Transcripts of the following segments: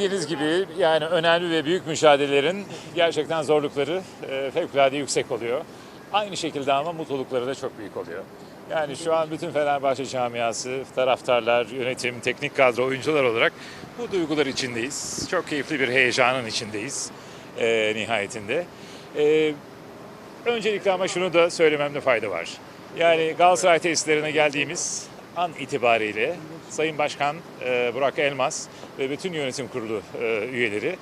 bildiğiniz gibi yani önemli ve büyük mücadelelerin gerçekten zorlukları e, fevkalade yüksek oluyor. Aynı şekilde ama mutlulukları da çok büyük oluyor. Yani şu an bütün Fenerbahçe camiası, taraftarlar, yönetim, teknik kadro, oyuncular olarak bu duygular içindeyiz. Çok keyifli bir heyecanın içindeyiz e, nihayetinde. E, öncelikle ama şunu da söylememde fayda var. Yani Galatasaray tesislerine geldiğimiz an itibariyle Sayın Başkan e, Burak Elmas ve bütün yönetim kurulu e, üyeleri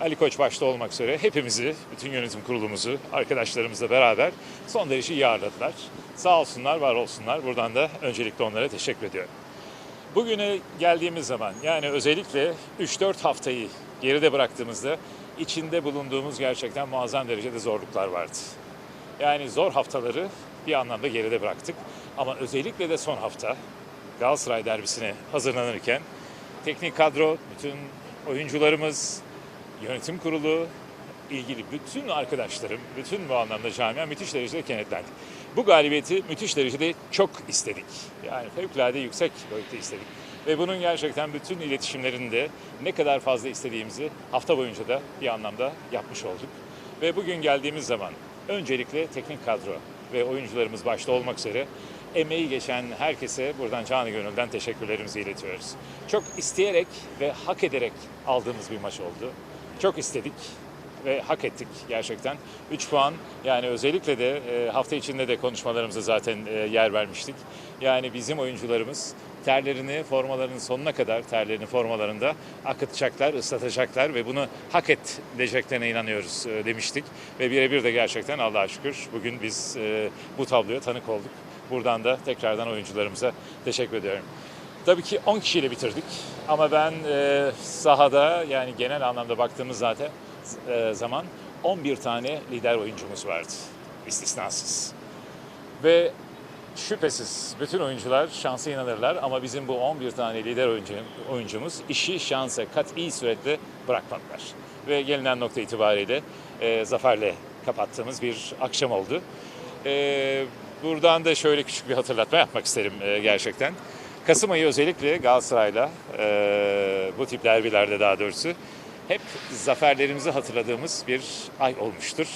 Ali Koç başta olmak üzere hepimizi, bütün yönetim kurulumuzu, arkadaşlarımızla beraber son derece iyi ağırladılar. Sağ olsunlar, var olsunlar. Buradan da öncelikle onlara teşekkür ediyorum. Bugüne geldiğimiz zaman yani özellikle 3-4 haftayı geride bıraktığımızda içinde bulunduğumuz gerçekten muazzam derecede zorluklar vardı. Yani zor haftaları bir anlamda geride bıraktık. Ama özellikle de son hafta Galatasaray derbisine hazırlanırken teknik kadro, bütün oyuncularımız, yönetim kurulu, ilgili bütün arkadaşlarım, bütün bu anlamda camia müthiş derecede kenetlendi. Bu galibiyeti müthiş derecede çok istedik. Yani fevkalade yüksek boyutta istedik. Ve bunun gerçekten bütün iletişimlerinde ne kadar fazla istediğimizi hafta boyunca da bir anlamda yapmış olduk. Ve bugün geldiğimiz zaman öncelikle teknik kadro ve oyuncularımız başta olmak üzere emeği geçen herkese buradan canı gönülden teşekkürlerimizi iletiyoruz. Çok isteyerek ve hak ederek aldığımız bir maç oldu. Çok istedik ve hak ettik gerçekten. 3 puan yani özellikle de e, hafta içinde de konuşmalarımıza zaten e, yer vermiştik. Yani bizim oyuncularımız terlerini formalarının sonuna kadar terlerini formalarında akıtacaklar, ıslatacaklar ve bunu hak edeceklerine inanıyoruz e, demiştik. Ve birebir de gerçekten Allah'a şükür bugün biz bu tabloya tanık olduk. Buradan da tekrardan oyuncularımıza teşekkür ediyorum. Tabii ki 10 kişiyle bitirdik ama ben e, sahada yani genel anlamda baktığımız zaten e, zaman 11 tane lider oyuncumuz vardı istisnasız. Ve şüphesiz bütün oyuncular şansa inanırlar ama bizim bu 11 tane lider oyuncu, oyuncumuz işi şansa kat'i suretle bırakmadılar. Ve gelinen nokta itibariyle e, zaferle kapattığımız bir akşam oldu. E, buradan da şöyle küçük bir hatırlatma yapmak isterim e, gerçekten. Kasım ayı özellikle Galatasaray'la e, bu tip derbilerde daha doğrusu hep zaferlerimizi hatırladığımız bir ay olmuştur.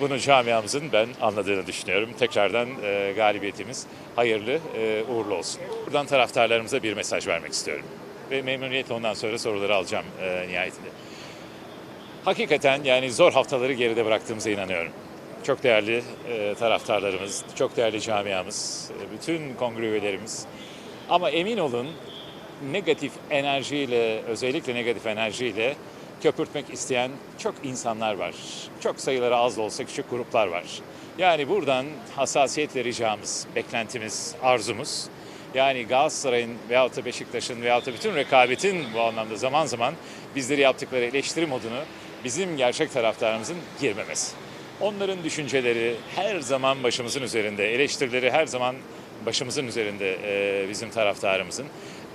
Bunu camiamızın ben anladığını düşünüyorum. Tekrardan e, galibiyetimiz hayırlı, e, uğurlu olsun. Buradan taraftarlarımıza bir mesaj vermek istiyorum. Ve memnuniyetle ondan sonra soruları alacağım e, nihayetinde. Hakikaten yani zor haftaları geride bıraktığımıza inanıyorum. Çok değerli e, taraftarlarımız, çok değerli camiamız, e, bütün kongre üyelerimiz. Ama emin olun negatif enerjiyle, özellikle negatif enerjiyle köpürtmek isteyen çok insanlar var. Çok sayıları az da olsa küçük gruplar var. Yani buradan hassasiyetle ricamız, beklentimiz, arzumuz yani Galatasaray'ın veyahut da Beşiktaş'ın veyahut da bütün rekabetin bu anlamda zaman zaman bizleri yaptıkları eleştiri modunu bizim gerçek taraftarımızın girmemesi. Onların düşünceleri her zaman başımızın üzerinde, eleştirileri her zaman başımızın üzerinde e, bizim taraftarımızın.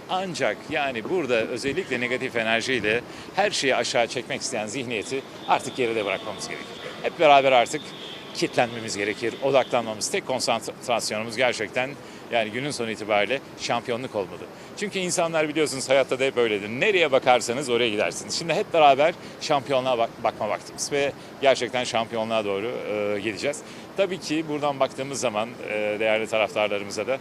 Ancak yani burada özellikle negatif enerjiyle her şeyi aşağı çekmek isteyen zihniyeti artık geride bırakmamız gerekir. Hep beraber artık kitlenmemiz gerekir, odaklanmamız, tek konsantrasyonumuz gerçekten yani günün sonu itibariyle şampiyonluk olmalı. Çünkü insanlar biliyorsunuz hayatta da hep öyledir. Nereye bakarsanız oraya gidersiniz. Şimdi hep beraber şampiyonluğa bak- bakma vaktimiz ve gerçekten şampiyonluğa doğru e, gideceğiz. Tabii ki buradan baktığımız zaman e, değerli taraftarlarımıza da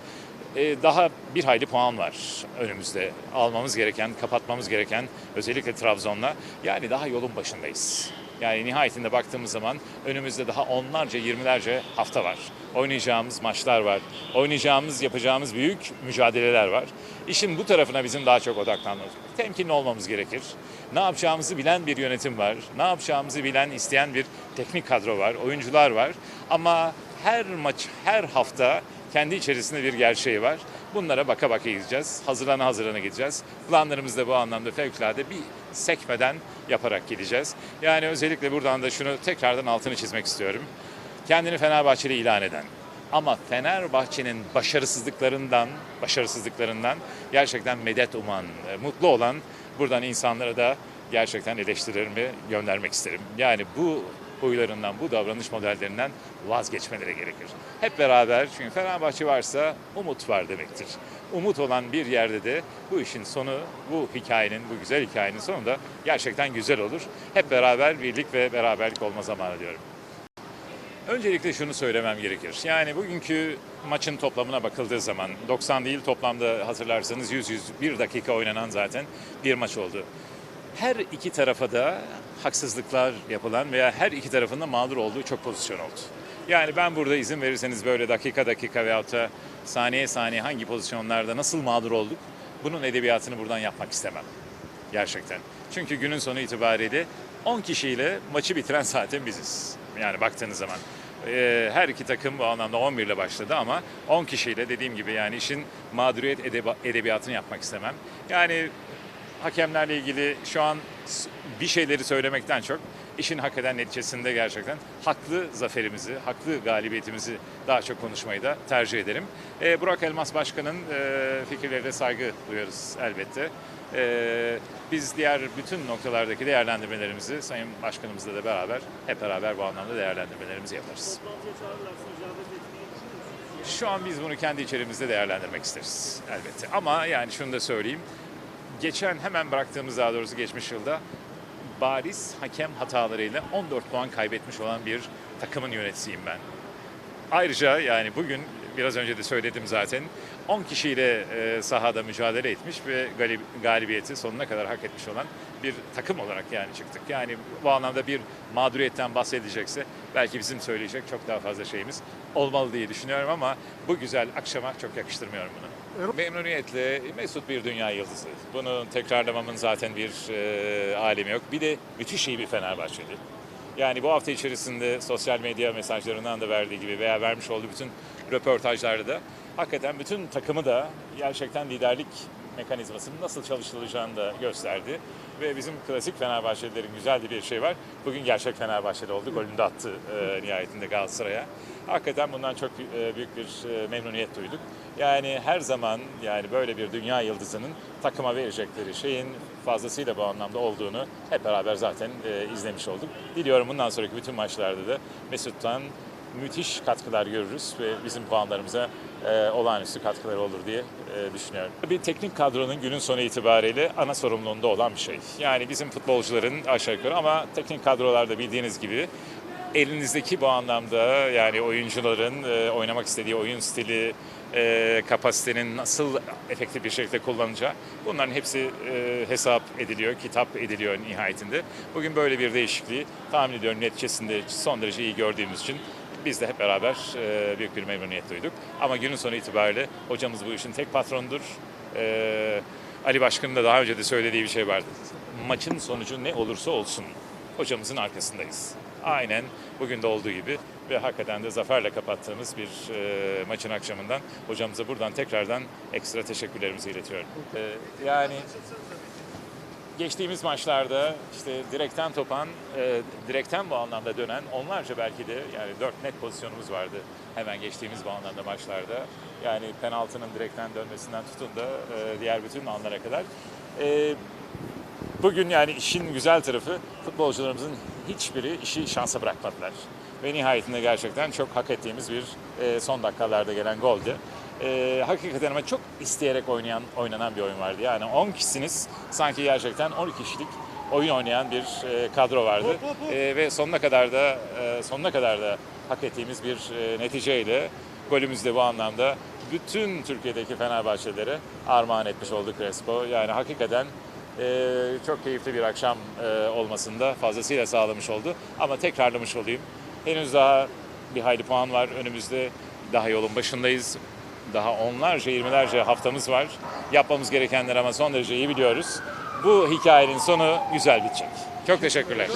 e, daha bir hayli puan var önümüzde. Almamız gereken, kapatmamız gereken özellikle Trabzon'la. Yani daha yolun başındayız. Yani nihayetinde baktığımız zaman önümüzde daha onlarca, yirmilerce hafta var. Oynayacağımız maçlar var. Oynayacağımız, yapacağımız büyük mücadeleler var. İşin bu tarafına bizim daha çok odaklanmamız Temkinli olmamız gerekir. Ne yapacağımızı bilen bir yönetim var. Ne yapacağımızı bilen, isteyen bir teknik kadro var. Oyuncular var. Ama her maç, her hafta kendi içerisinde bir gerçeği var. Bunlara baka baka gideceğiz. Hazırlana hazırlana gideceğiz. Planlarımız da bu anlamda fevkalade bir sekmeden yaparak gideceğiz. Yani özellikle buradan da şunu tekrardan altını çizmek istiyorum. Kendini Fenerbahçeli ilan eden ama Fenerbahçe'nin başarısızlıklarından, başarısızlıklarından gerçekten medet uman, e, mutlu olan buradan insanlara da gerçekten eleştirilerimi göndermek isterim. Yani bu huylarından, bu davranış modellerinden vazgeçmeleri gerekir. Hep beraber çünkü Fenerbahçe varsa umut var demektir. Umut olan bir yerde de bu işin sonu, bu hikayenin, bu güzel hikayenin sonu da gerçekten güzel olur. Hep beraber birlik ve beraberlik olma zamanı diyorum. Öncelikle şunu söylemem gerekir. Yani bugünkü maçın toplamına bakıldığı zaman 90 değil toplamda hatırlarsanız 100-101 dakika oynanan zaten bir maç oldu. Her iki tarafa da haksızlıklar yapılan veya her iki tarafın da mağdur olduğu çok pozisyon oldu. Yani ben burada izin verirseniz böyle dakika dakika veyahut da saniye saniye hangi pozisyonlarda nasıl mağdur olduk bunun edebiyatını buradan yapmak istemem. Gerçekten. Çünkü günün sonu itibariyle 10 kişiyle maçı bitiren zaten biziz. Yani baktığınız zaman. Ee, her iki takım bu anlamda 11 ile başladı ama 10 kişiyle dediğim gibi yani işin mağduriyet edebiyatını yapmak istemem. Yani hakemlerle ilgili şu an bir şeyleri söylemekten çok işin hak eden neticesinde gerçekten haklı zaferimizi, haklı galibiyetimizi daha çok konuşmayı da tercih ederim. Ee, Burak Elmas Başkan'ın e, fikirlerine saygı duyarız elbette. Ee, biz diğer bütün noktalardaki değerlendirmelerimizi Sayın Başkanımızla da beraber hep beraber bu anlamda değerlendirmelerimizi yaparız. Şu an biz bunu kendi içerimizde değerlendirmek isteriz elbette. Ama yani şunu da söyleyeyim. Geçen hemen bıraktığımız daha doğrusu geçmiş yılda bariz hakem hatalarıyla 14 puan kaybetmiş olan bir takımın yöneticisiyim ben. Ayrıca yani bugün biraz önce de söyledim zaten 10 kişiyle e, sahada mücadele etmiş ve galib- galibiyeti sonuna kadar hak etmiş olan bir takım olarak yani çıktık. Yani bu anlamda bir mağduriyetten bahsedecekse belki bizim söyleyecek çok daha fazla şeyimiz olmalı diye düşünüyorum ama bu güzel akşama çok yakıştırmıyorum bunu. Memnuniyetle Mesut bir dünya yıldızı. Bunu tekrarlamamın zaten bir e, alemi yok. Bir de müthiş iyi bir Fenerbahçeli. Yani bu hafta içerisinde sosyal medya mesajlarından da verdiği gibi veya vermiş olduğu bütün röportajlarda da hakikaten bütün takımı da gerçekten liderlik mekanizmasının nasıl çalıştırılacağını da gösterdi. Ve bizim klasik Fenerbahçelilerin güzel bir şey var. Bugün gerçek Fenerbahçeli oldu. Golünü de attı e, nihayetinde Galatasaray'a. Hakikaten bundan çok e, büyük bir e, memnuniyet duyduk. Yani her zaman yani böyle bir dünya yıldızının takıma verecekleri şeyin fazlasıyla bu anlamda olduğunu hep beraber zaten e, izlemiş olduk. Diliyorum bundan sonraki bütün maçlarda da Mesut'tan müthiş katkılar görürüz ve bizim puanlarımıza e, olağanüstü katkıları olur diye e, düşünüyorum. Bir teknik kadronun günün sonu itibariyle ana sorumluluğunda olan bir şey. Yani bizim futbolcuların aşağı yukarı ama teknik kadrolarda bildiğiniz gibi elinizdeki bu anlamda yani oyuncuların e, oynamak istediği oyun stili, e, kapasitenin nasıl efektif bir şekilde kullanacağı bunların hepsi e, hesap ediliyor, kitap ediliyor nihayetinde. Bugün böyle bir değişikliği tahmin ediyorum neticesinde son derece iyi gördüğümüz için biz de hep beraber e, büyük bir memnuniyet duyduk. Ama günün sonu itibariyle hocamız bu işin tek patronudur. E, Ali Başkan'ın da daha önce de söylediği bir şey vardı. Maçın sonucu ne olursa olsun hocamızın arkasındayız. Aynen bugün de olduğu gibi ve hakikaten de zaferle kapattığımız bir e, maçın akşamından hocamıza buradan tekrardan ekstra teşekkürlerimizi iletiyorum. E, yani geçtiğimiz maçlarda işte direkten topan, e, direkten bu anlamda dönen onlarca belki de yani dört net pozisyonumuz vardı hemen geçtiğimiz bu anlamda maçlarda. Yani penaltının direkten dönmesinden tutun da e, diğer bütün anlara kadar. E, Bugün yani işin güzel tarafı futbolcularımızın hiçbiri işi şansa bırakmadılar. Ve nihayetinde gerçekten çok hak ettiğimiz bir e, son dakikalarda gelen goldü. E, hakikaten ama çok isteyerek oynayan oynanan bir oyun vardı. Yani 10 kişisiniz sanki gerçekten 12 kişilik oyun oynayan bir e, kadro vardı. E, ve sonuna kadar da e, sonuna kadar da hak ettiğimiz bir e, neticeyle golümüz de bu anlamda bütün Türkiye'deki Fenerbahçelere armağan etmiş olduk Crespo. Yani hakikaten ee, çok keyifli bir akşam e, olmasında fazlasıyla sağlamış oldu. Ama tekrarlamış olayım. Henüz daha bir hayli puan var önümüzde. Daha yolun başındayız. Daha onlarca, yirmilerce haftamız var. Yapmamız gerekenler ama son derece iyi biliyoruz. Bu hikayenin sonu güzel bitecek. Çok teşekkürler.